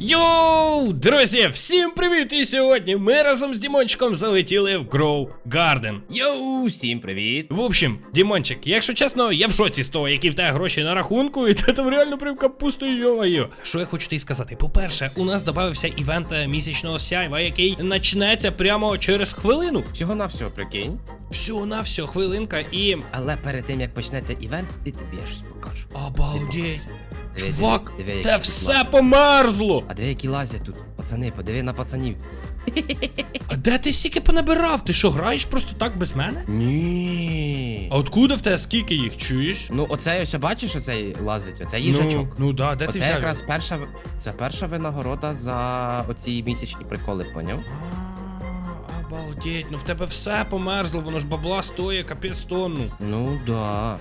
Йоу, друзі, всім привіт! І сьогодні ми разом з Дімончиком залетіли в Grow Garden. Йоу, всім привіт! В общем, Дімончик, якщо чесно, я в шоці з того, які в тебе гроші на рахунку, і ти там реально прям капустою йомаю. Що я хочу тобі сказати? По-перше, у нас додався івент е, місячного сяйва, який почнеться прямо через хвилину. Всього на все, прикинь. Всього на все, хвилинка і. Але перед тим як почнеться івент, ти тобі я щось покажу. Обалдеть! Чувак, диви, диви, те все лазять. померзло! А диви, які лазять тут. Пацани, подиви на пацанів. А де ти стільки понабирав? Ти що, граєш просто так без мене? Ні. А откуда в тебе скільки їх чуєш? Ну, оцей ось бачиш, оцей лазить, оцей їжачок. Ну, ну да, де ти Оце взяв? якраз перша це перша винагорода за оці місячні приколи, поняв? А, Обалдеть, ну в тебе все померзло, воно ж бабла стоїть, капець тонну. Ну да.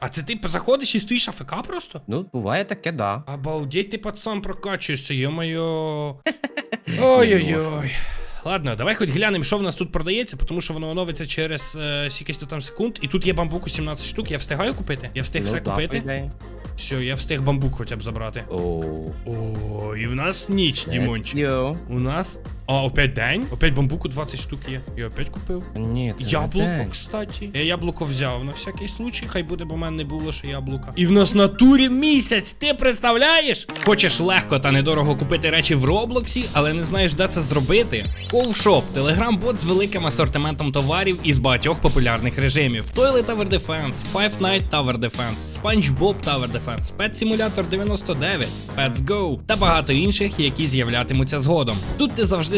А це ти заходиш і стоїш АФК просто? Ну, буває таке, да. Обалдеть, ти пацан прокачуєшся, йо-моє. Ой-ой-ой. Ладно, давай хоч глянемо, що в нас тут продається, тому що воно оновиться через е, там секунд. І тут є бамбуку 17 штук. Я встигаю купити? Я встиг ну, все купити. Все, я встиг бамбук хоча б забрати. О, і в нас ніч, Дімончик. У нас. А, опять день? Опять бамбуку 20 штук є. Я опять купив. Ні, це не Яблуко, день. кстати. Я яблуко взяв на всякий случай, хай буде, бо в мене не було ще яблука. І в нас на турі місяць, ти представляєш? Хочеш легко та недорого купити речі в Роблоксі, але не знаєш, де це зробити? Ковшоп телеграм-бот з великим асортиментом товарів із багатьох популярних режимів: Toilet Tower Defense, Five Night Tower Defense, SpongeBob Tower Defense, Pet Simulator 99, Pets Go та багато інших, які з'являтимуться згодом. Тут ти завжди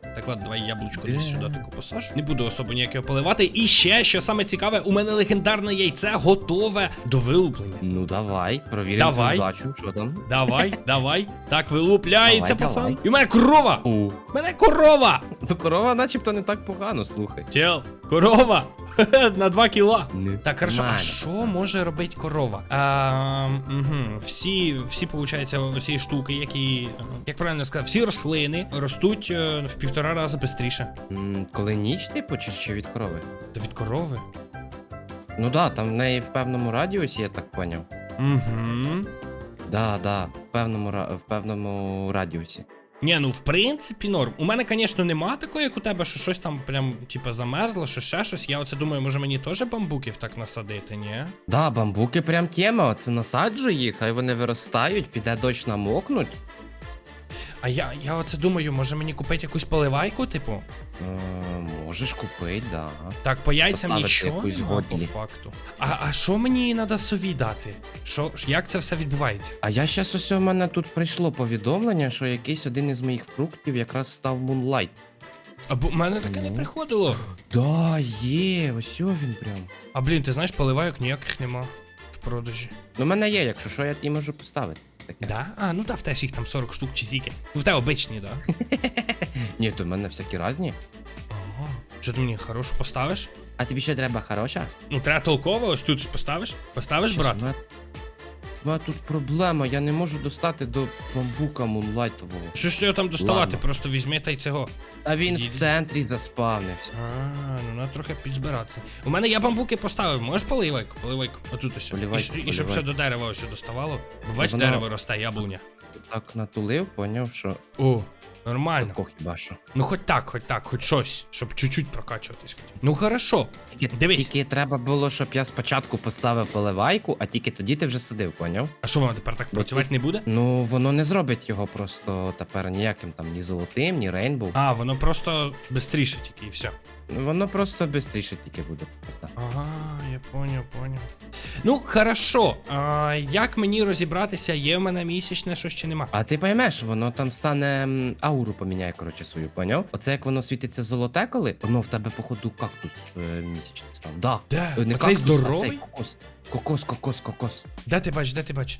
Так ладно, давай яблучко десь Де? сюди таку посаж. Не буду особо ніяке поливати. І ще, що саме цікаве, у мене легендарне яйце готове до вилуплення. Ну давай, провіримо Давай. удачу, що там. Давай, давай. Так вилупляється, Давай, пацан. давай. І в мене корова! У мене корова! Ну корова начебто не так погано, слухай. Чел, корова! На 2 кіла. Не Так, хорошо, а що може робити корова? А, угу. Всі, всі, получається, ці штуки, які, як правильно сказати, всі рослини ростуть е, в півтора рази швидше. М, Коли ніч, типу, чи що від корови? Та від корови. Ну да, там в неї в певному радіусі, я так поняв. Угу. Да, да, в певному ра- в певному радіусі. Ні, ну в принципі норм. У мене, звісно, нема такої, як у тебе, що щось там прям, типа, замерзло, що ще щось. Я оце думаю, може мені теж бамбуків так насадити, ні? Да, бамбуки прям тема. Це насаджу їх, хай вони виростають, піде дощ намокнуть. А я, я оце думаю, може мені купити якусь поливайку, типу? Е, можеш купити, да. Так, по яйцям Поставити нічого якусь нема по годлі. факту. А, а що мені треба сові дати? Що, як це все відбувається? А я щас ось у мене тут прийшло повідомлення, що якийсь один із моїх фруктів якраз став Moonlight. Або в мене таке не Ну. приходило. Да, є, ось о він прям. А блін, ти знаєш, поливайок ніяких нема в продажі. Ну, в мене є, якщо що, я ті можу поставити. Таке. Да? А, ну да, в теж їх там 40 штук чи зіки. Ну в тебе обичні, да? Ні, то в мене всякі різні. Ага. Що ти мені хорошу поставиш? А тобі ще треба хороша? Ну, треба толково, ось тут поставиш? Поставиш, брат? Мене- тут проблема, я не можу достати до бамбука мунлайтового. Що ж його там доставати? Ладно. Просто візьми та й цього. А він Їдь. в центрі заспавнився. А, ну треба трохи підзбиратися. У мене я бамбуки поставив, можеш поливайку? Поливайку. Отут ось. Поливайку, і, і щоб поливайку. ще до дерева ось доставало. Бо бач, Воно- дерево росте, яблуня. Так натулив, поняв, що О, нормально. тако хіба що. Ну хоч так, хоч так, хоч щось, щоб чуть-чуть прокачуватись. Ну хорошо. Тільки, Дивись. тільки треба було, щоб я спочатку поставив поливайку, а тільки тоді ти вже садив, поняв? А що воно тепер так Бо працювати не буде? Ну, воно не зробить його просто тепер ніяким там ні золотим, ні рейнбоу. А, воно просто швидше тільки і все. Воно просто швидше тільки буде. Ага, я поняв, поняв. Ну, хорошо. А, як мені розібратися, є в мене місячне щось чи нема? А ти поймеш, воно там стане м, ауру поміняє, коротше, свою, поняв? Оце як воно світиться золоте, коли воно в тебе, походу, кактус е, місячний став. Да. Де? Е, Не Оцей кактус, а цей кокос. Кокос, кокос, кокос. Де ти бачиш, де ти бачиш?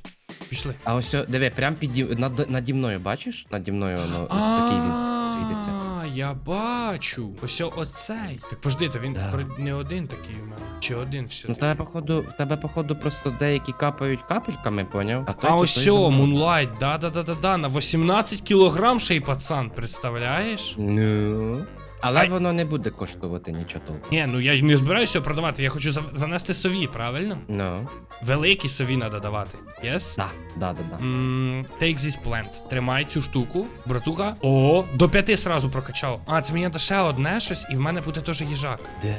Пішли. А ось, о, диви, прям піді... над, наді мною, бачиш? Наді мною воно ось такий він світиться. А, я бачу. Ось оцей. Так пожди, то він Да. не один такий у мене. Чи один все? Ну, в тебе, походу, в тебе, походу, просто деякі капають капельками, поняв? той, А то ось той сьо. Мунлайт, да-да-да-да-да, на 18 кілограм ще й пацан, представляєш? Ну. Але Ай. воно не буде коштувати нічого толку. Ні, ну я й не збираюся його продавати, я хочу за- занести сові, правильно? Ну. Великі сові треба давати. Yes? Да, да, да, да. М, Take this plant. Тримай цю штуку, братуха. О, до п'яти сразу прокачав. А, це мені треба ще одне щось, і в мене буде теж їжак. Де?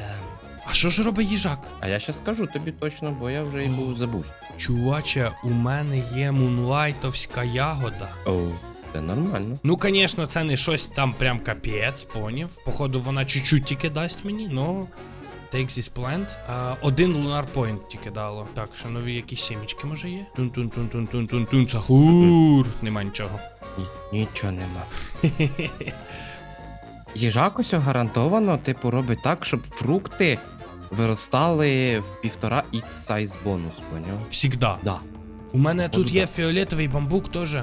А що ж робить їжак? А я ще скажу тобі точно, бо я вже і був забув. Чуваче, у мене є мунлайтовська ягода. Оу, це нормально. Ну, звісно, це не щось там прям капець, поняв. Походу, вона чуть-чуть тільки дасть мені, ну. Take this plant. А, один лунар point тільки дало. Так, що нові якісь сімечки може є? Тун-тун-тун-тун-тун-тун, сахур. Нема нічого. Ні, нічого нема. Їжак ось гарантовано, типу, робить так, щоб фрукти виростали в півтора x size бонус, поняв? Всігда. Да. У мене Походу, тут є да. фіолетовий бамбук теж. О.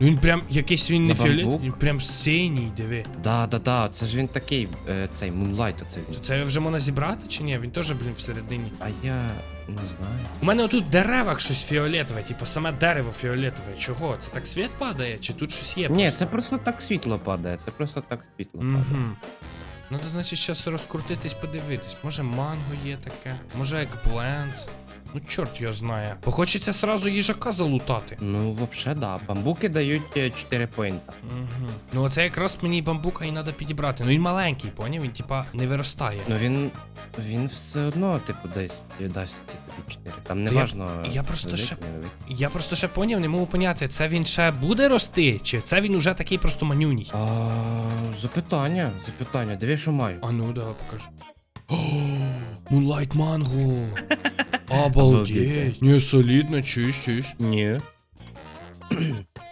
Ну він прям якийсь він не фіолетовий, бамбук? він прям синій, диви. Да, да, да, це ж він такий, е, цей Moonlight, оце він. То це вже можна зібрати чи ні? Він теж, блін, всередині. А я не знаю. У мене отут в деревах щось фіолетове, типу саме дерево фіолетове. Чого? Це так світ падає? Чи тут щось є? Ні, це просто так світло падає, це просто так світло падає. Угу. Ну, це значить зараз розкрутитись, подивитись. Може манго є таке, може екплент. Ну, чорт його знає. Похочеться сразу їжака залутати. Ну, вообще, да. Бамбуки дають е, 4 поінта. Угу. Ну, оце якраз мені бамбука і треба підібрати. Ну він маленький, поняв? Він типа не виростає. Ну він. Він все одно, типу, дасть, дасть тобі 4. Там не я- важно. я просто ще-. Я просто ще поняв, не можу поняти, це він ще буде рости, чи це він уже такий просто манюній. А, запитання, запитання, диви, що маю. А ну, давай покажи. О, манго. Обалдеть. Не, солидно, чищ, чиш. Ні.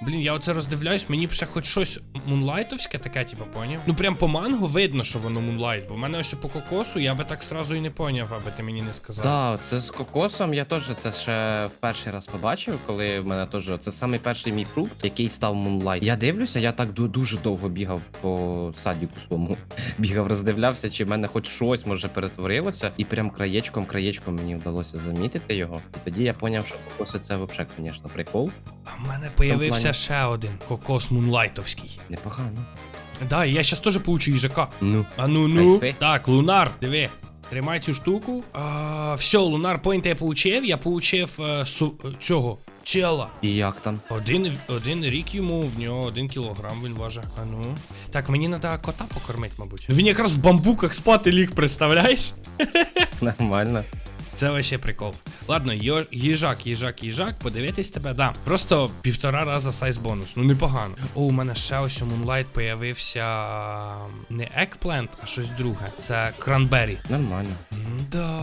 Блін, я оце роздивляюсь, мені б ще хоч щось мунлайтовське таке, типу, поняв? Ну прям по манго видно, що воно мунлайт, бо в мене ось по кокосу я би так сразу і не поняв, аби ти мені не сказав. Так, це з кокосом. Я теж це ще в перший раз побачив, коли в мене теж це самий перший мій фрукт, який став Moonlight. Я дивлюся, я так дуже довго бігав по садіку своєму. Бігав, роздивлявся, чи в мене хоч щось може перетворилося, і прям краєчком, краєчком мені вдалося замітити його. І тоді я поняв, що кокоси це взагалі, звісно, прикол. А в мене появився плані. ще один кокос мунлайтовський. Непогано. Да, і я щас теж поучу їжака. Ну. А ну ну. Кайфи. Так, лунар, диви. Тримай цю штуку. А, все, лунар пойнт я получив. Я получив е, су, е, цього чела. І як там? Один, один рік йому, в нього один кілограм він важить. А ну. Так, мені треба кота покормити, мабуть. Він якраз в бамбуках спати ліг, представляєш? Нормально. Це вообще прикол. Ладно, їжак, їжак, їжак, подивитись тебе, да. Просто півтора раза сайз бонус. Ну непогано. О, у мене ще ось у Moonlight появився не екплент, а щось друге. Це кранбері. Нормально. Да.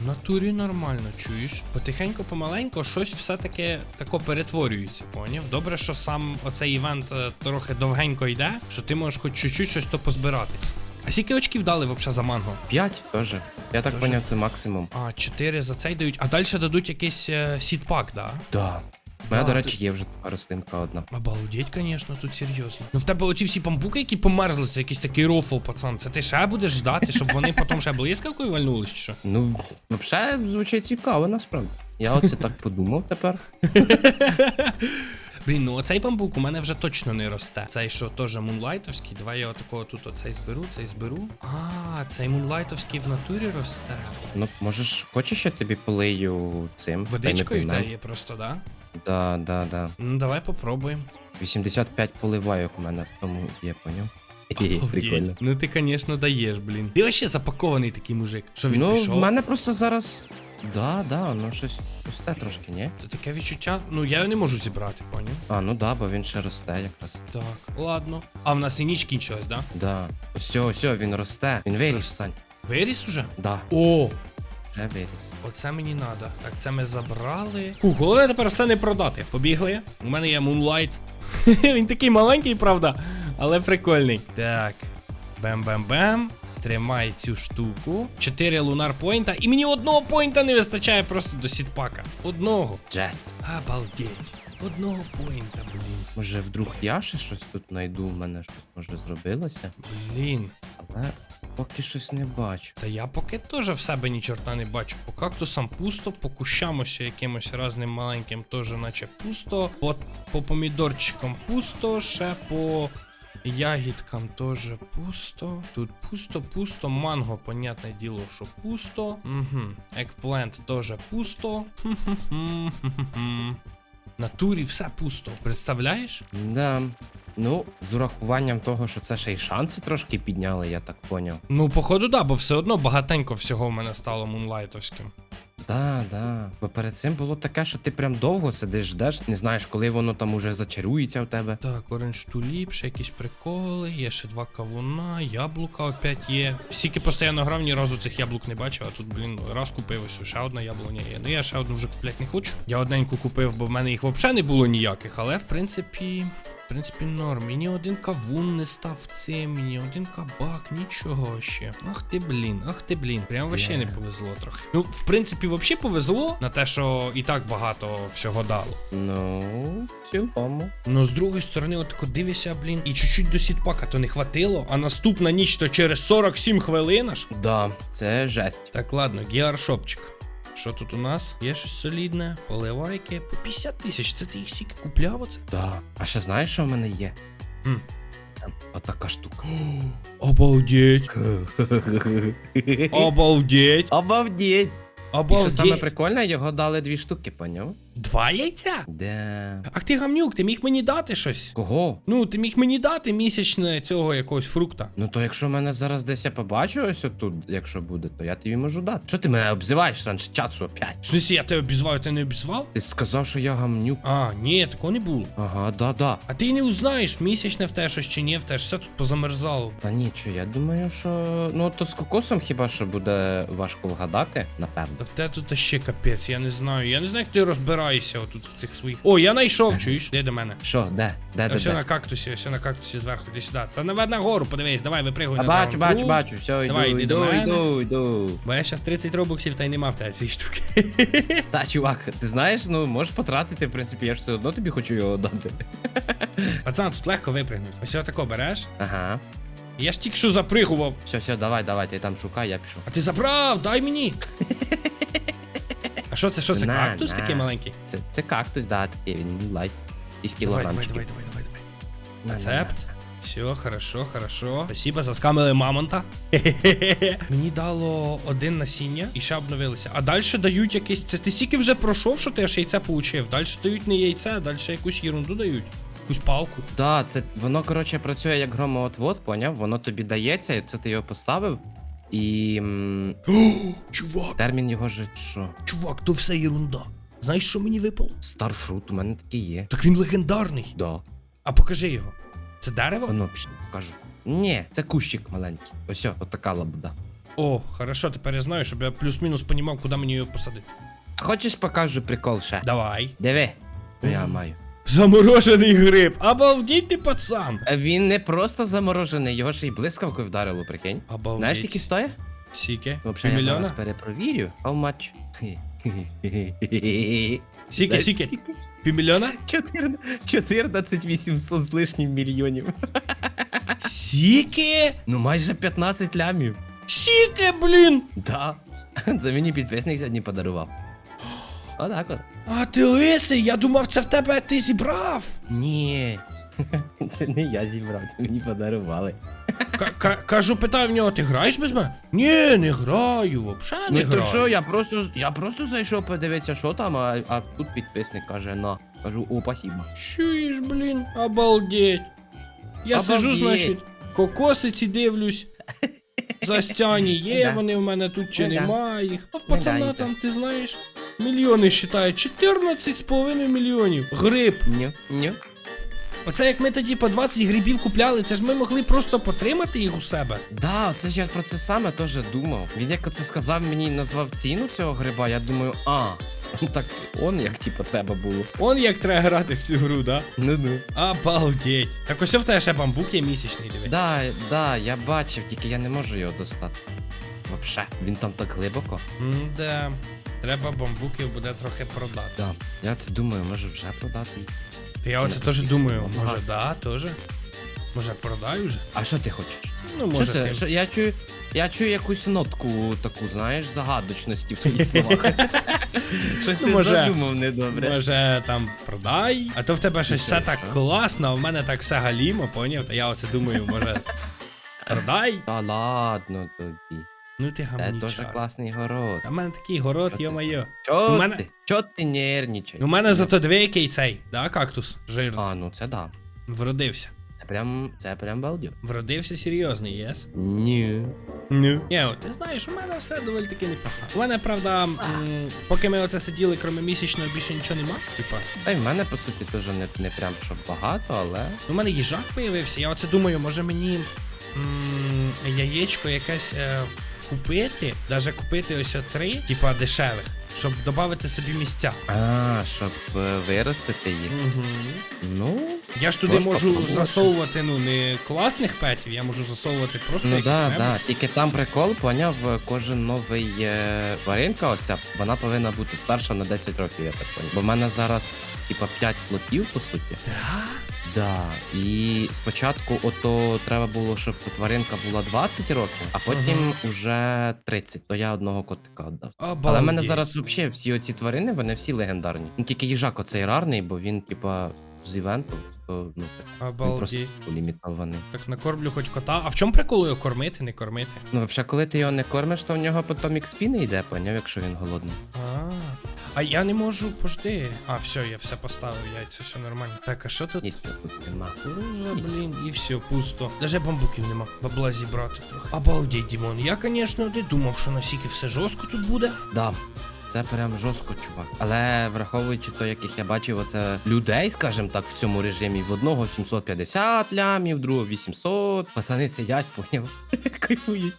В натурі нормально, чуєш? Потихеньку, помаленьку, щось все-таки тако перетворюється, поняв? Добре, що сам оцей івент е, трохи довгенько йде, що ти можеш хоч чуть-чуть щось то позбирати. А скільки очків дали взагалі за манго? 5 теж. Я так поняв, це максимум. А, 4 за цей дають, а далі дадуть якийсь е, сітпак, да? Да. У мене, Да, до речі, є вже така рослинка одна. Обалдеть, звісно, тут серйозно. Ну в тебе оці всі памбуки, які померзли, це якийсь такий рофл, пацан. Це ти ще будеш ждати, щоб вони потім ще блискавкою вальнули, чи що? Ну, взагалі, звучить цікаво, насправді. Я оце так подумав тепер. Блін, ну оцей бамбук у мене вже точно не росте. Цей що теж мунлайтовський. Давай я отакого тут оцей зберу, цей зберу. А, цей мунлайтовський в натурі росте. Ну, можеш, хочеш, я тобі полию цим? Водичкою дає просто, да? Да, да, да. Ну давай попробуємо. 85 поливайок у мене в тому є, поняв? Прикольно. Ну ти, звісно, даєш, блін. Ти вообще запакований такий мужик. Що він Ну, пішов? в мене просто зараз. Да, да, ну щось росте трошки, ні? Та Таке відчуття, ну я його не можу зібрати, поняв? А, ну да, бо він ще росте якраз. Так, ладно. А в нас і ніч кінчилась, да? Да. Ось, ось, він росте. Він виріс, Сань. Виріс уже? Да, О, вже виріс. оце мені надо. Так, це ми забрали. Фух, головне тепер все не продати. Побігли. У мене є Moonlight. Він такий маленький, правда, але прикольний. Так. Бем-бем-бем. Тримай цю штуку. Чотири лунар поінта. І мені одного поінта не вистачає просто до сітпака. Одного. Жесть. Обалдеть. Одного поінта, блін. Може, вдруг я ще щось тут знайду, в мене щось може зробилося. Блін. Але поки щось не бачу. Та я поки теж в себе ні чорта не бачу. По кактусам пусто, по кущам ось якимось разним маленьким теж наче пусто. По, по помідорчикам пусто, ще по ягідкам теж пусто. Тут пусто, пусто. Манго, понятне діло, що пусто. Угу. Екплент теж пусто. Натурі все пусто. Представляєш? Да. Ну, з урахуванням того, що це ще й шанси трошки підняли, я так поняв. Ну, походу, да, бо все одно багатенько всього в мене стало мунлайтовським. Да, да. Бо перед цим було таке, що ти прям довго сидиш, ждеш, не знаєш, коли воно там уже зачарується в тебе. Так, оранж туліп, ще якісь приколи, є ще два кавуна, яблука опять є. Скільки постійно грав, ні разу цих яблук не бачив, а тут, блін, раз купив ось ще одна яблуня є. Ну я ще одну вже купляти не хочу. Я одненьку купив, бо в мене їх взагалі не було ніяких, але в принципі. В принципі, норм. Мені один кавун не став цим, мені один кабак, нічого ще. Ах ти блін, ах ти блін. Прям вообще не повезло трохи. Ну, в принципі, взагалі повезло на те, що і так багато всього дало. Ну, в цілому. Ну, з другої сторони, отако дивишся, блін, і чуть-чуть до сітпака то не хватило, а наступна ніч то через 47 хвилин аж. Да, це жесть. Так, ладно, гіаршопчик. Що тут у нас? Є щось солідне, поливайки. По 50 тисяч, це ти їх сіки купляв оце? Так. А ще знаєш, що в мене є? Хм. Це отака штука. Обалдеть. Обалдеть. Обалдеть! І що саме прикольне, його дали дві штуки, поняв? Два яйця? Де? Ах ти гамнюк, ти міг мені дати щось? Кого? Ну, ти міг мені дати місячне цього якогось фрукта. Ну то якщо мене зараз десь я побачу ось отут, якщо буде, то я тобі можу дати. Що ти мене обзиваєш раніше часу опять? Смысле, я тебе обізвав, ти не обізвав? Ти сказав, що я гамнюк. А, ні, такого не було. Ага, да-да. А ти не узнаєш, місячне в те щось чи ні, в те ж все тут позамерзало. Та нічого, я думаю, що. Ну то з кокосом хіба що буде важко вгадати, напевно. Та в те тут ще капець, я не знаю. Я не знаю, як ти розбираєшся отут в цих своїх. О, я знайшов, чуєш? Де до мене? Що, де? Де, де, Ось на де? кактусі, ось на кактусі зверху, іди сюди. Та на на гору, подивись, давай, випригуй А на бачу, драгонфрут. бачу, бачу, все, Давай, йду, йди до йду, мене. йду, йду. Бо я зараз 30 робоксів та й нема в тебе цієї штуки. Та, чувак, ти знаєш, ну можеш потратити, в принципі, я ж все одно тобі хочу його дати. Пацан, тут легко випригнути. Ось отако береш. Ага. Я ж тільки що запригував. Все, все, давай, давай, ти там шукай, я пішов. А ти забрав, дай мені. А що це, що це? На, Кактус на. такий маленький? Це, це кактус, да, такий, він лайт. Із Давай, давай, кілограмчиків. давай, давай, давай, давай. На, на, Рецепт. Все, хорошо, хорошо. Спасибо, заскамили мамонта. Мені дало один насіння і ще обновилися. А далі дають якесь. Це ти стільки вже пройшов, що ти аж яйце получив. Далі дають не яйце, а далі якусь ерунду дають. Якусь палку. Да, це воно, коротше, працює як громоотвод, поняв? Воно тобі дається, і це ти його поставив. І Чувак, термін його же що? чувак, то все ерунда. Знаєш, що мені випало? Старфрут, у мене такий є. Так він легендарний. Да. А покажи його. Це дерево? Воно пішли, покажу. Ні, це кущик маленький. Ось, о, отака лабуда. О, хорошо, тепер я знаю, щоб я плюс-мінус понімав, куди мені його посадити. Хочеш покажу прикол ще? Давай. Диви. Я маю. Заморожений гриб. Обалдіть ти, пацан. Він не просто заморожений, його ще й блискавкою вдарило, прикинь. Обалдеть. Знаєш, які стоїть? Сіки. Взагалі, я зараз перепровірю. How much? Сіки, сіки. Півмільйона? 14 14 800 з лишнім мільйонів. Сіки? Ну майже 15 лямів. Сіки, блін! Да. Це мені підписник сьогодні подарував. Отак от. А ти лисий, я думав, це в тебе ти зібрав. Ні. Це не я зібрав, це мені подарували. Ка- ка- Кажу, питаю в нього, ти граєш без мене? Ні, не граю, взагалі не Ну то граю. що, я просто я просто зайшов подивитися, що там, а, а тут підписник каже на. Кажу, о, спасибо. Чуєш, блін, обалдеть. Я сижу, Обалдеть. значить, кокосиці дивлюсь. Застяні є Да. вони в мене тут чи Ну немає їх. А в Ну пацана да, там, ти знаєш, мільйони считають. 14,5 мільйонів. Гриб. Ню, ню. Оце як ми тоді по 20 грибів купляли, це ж ми могли просто потримати їх у себе. Да, це ж я про це саме теж думав. Він як оце сказав мені, назвав ціну цього гриба, я думаю, а, так он як типу треба було. Он як треба грати в цю гру, да? Ну ну. Обалдеть. Так ось в тебе ще бамбук є місячний, диви. Да, да, я бачив, тільки я не можу його достати. Вообще, він там так глибоко. Да. Треба бамбуків буде трохи продати. Да. Я це думаю, може вже продати. Я оце теж думаю, може, да, теж. Може, продай вже? А що ти хочеш? Ну, Що може, це? ти. Що, я чую, я чую якусь нотку таку, знаєш, загадочності в твоїх словах. Щось Ну, ти може. задумав недобре. Може там продай, а то в тебе щось все так класно, а в мене так все галімо, поняв? Та я оце думаю, може. Продай? Та ладно тобі. Ну ти Це гамнічар. класний город. А в мене такий город, Що ти йо-моє. Чо У мене- ти? Чо ти нервничай? У мене зато дві який цей, да, кактус жирний. А, ну це да. Вродився. Це прям, це прям балдю. Вродився серйозний, єс? Ні. Ну. Ні, от ти знаєш, у мене все доволі таки непогано. У мене, правда, м, поки ми оце сиділи, крім місячного, більше нічого нема. Типа, Та й в мене, по суті, теж не, не прям щоб багато, але. у мене їжак появився. Я оце думаю, може мені м, яєчко якесь е, купити, навіть купити ось три, типа дешевих, щоб додати собі місця. А, щоб е, виростити їх. Угу. Ну. Я ж туди Можеш можу попробувати. засовувати ну не класних петів, я можу засовувати просто Ну да, яких-небудь. да. Тільки там прикол, поняв, кожен новий е, тваринка, оця, вона повинна бути старша на 10 років, я так поняв. Бо в мене зараз, типа, 5 слотів, по суті. Да? Да. І спочатку ото треба було, щоб тваринка була 20 років, а потім уже 30. То я одного котика віддав. Але в мене зараз взагалі всі оці тварини, вони всі легендарні. Ну тільки їжак оцей рарний, бо він, типа, з івенту, то ну так, він просто лімітований. Так накормлю хоч кота. А в чому прикол його кормити, не кормити? Ну, взагалі, коли ти його не кормиш, то в нього потім XP не йде, поняв, якщо він голодний. А, а я не можу пожди. А, все, я все поставив, яйця, все нормально. Так, а що тут? Нічого тут нема. Кукуруза, блін, і все, пусто. Даже бамбуків нема. Бабла зібрати трохи. Обалдеть, Дімон. Я, звісно, не думав, що настільки все жорстко тут буде. Да. Це прям жорстко, чувак. Але враховуючи то, яких я бачив, оце людей, скажімо так, в цьому режимі, в одного 750 лямів, другого 800. Пацани сидять, поняв, кайфують.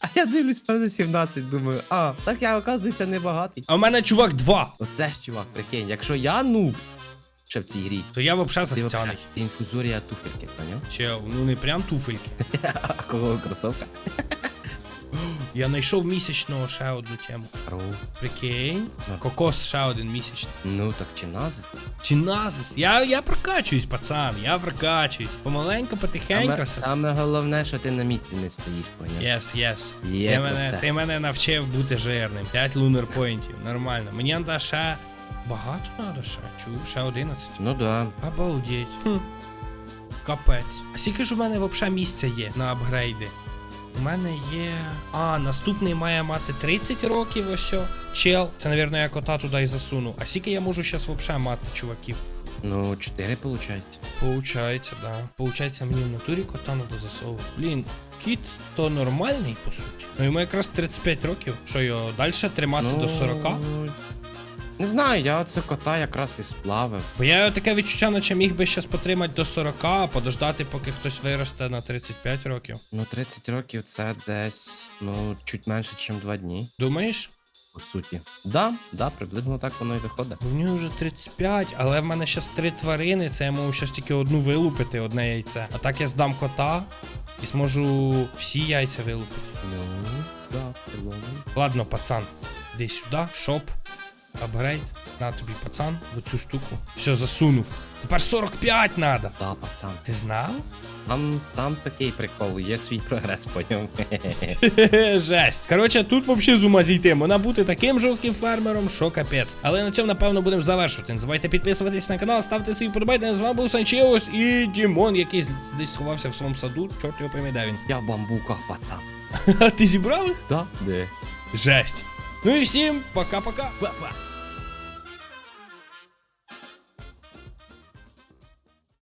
А я дивлюсь, певно, 17, думаю, а, так я, оказується, не багатий. А в мене чувак два. Оце ж, чувак, прикинь, якщо я нуб, ще в цій грі, То я взагалі застяний. ти інфузорія туфельки, поняв? Чел, ну не прям туфельки. А кого кросовка? Я знайшов місячного ще одну тему. Ру. Прикинь. Ну. Кокос ще один місячний. Ну так чи назис? Чиназис. Я, я прокачуюсь, пацан, я прокачуюсь. Помаленьку, потихеньку. Саме, саме головне, що ти на місці не стоїш, поняв? Єс, єс. Є Ти мене, ти мене навчив бути жирним. 5 лунер поінтів. Нормально. Мені треба ще. Багато треба ще. Чув, ще 11. Ну да. Обалдеть. Хм. Капець. А скільки ж у мене взагалі місця є на апгрейди? У мене є. А, наступний має мати 30 років ось. Чел. Це, напевно, я кота туди і засуну. А скільки я можу зараз взагалі мати, чуваків? Ну, 4 виходить. Получається, да. Получається, мені в натурі кота треба засовувати. Блін, кіт то нормальний, по суті. Ну йому якраз 35 років. Що його далі тримати ну, до 40? Не знаю, я оце кота якраз і сплавив. Бо я таке відчуття, наче міг би щас потримати до 40, а подождати, поки хтось виросте на 35 років. Ну, 30 років це десь, ну, чуть менше, ніж 2 дні, Думаєш? по суті. Да, да, приблизно так воно і виходить. В нього вже 35, але в мене щас три тварини, це я можу щас тільки одну вилупити, одне яйце. А так я здам кота і зможу всі яйця вилупити. Ну, да, прикольно. Ладно, пацан, іди сюди, шоп, апгрейд. На тобі, пацан, в цю штуку. Все, засунув. Тепер 45 надо. Да, пацан. Ти знав? Там, там такий прикол, є свій прогрес, поняв. Жесть. Коротше, тут взагалі з ума зійти. Можна бути таким жорстким фермером, що капець. Але на цьому, напевно, будемо завершувати. Не забувайте підписуватись на канал, ставте свої подобайки. З вами був Санчеус і Дімон, який десь сховався в своєму саду. Чорт його пойме, де він. Я в бамбуках, пацан. А ти зібрав їх? Да? Де? Жесть. Ну і всім пока-пока. Па-па.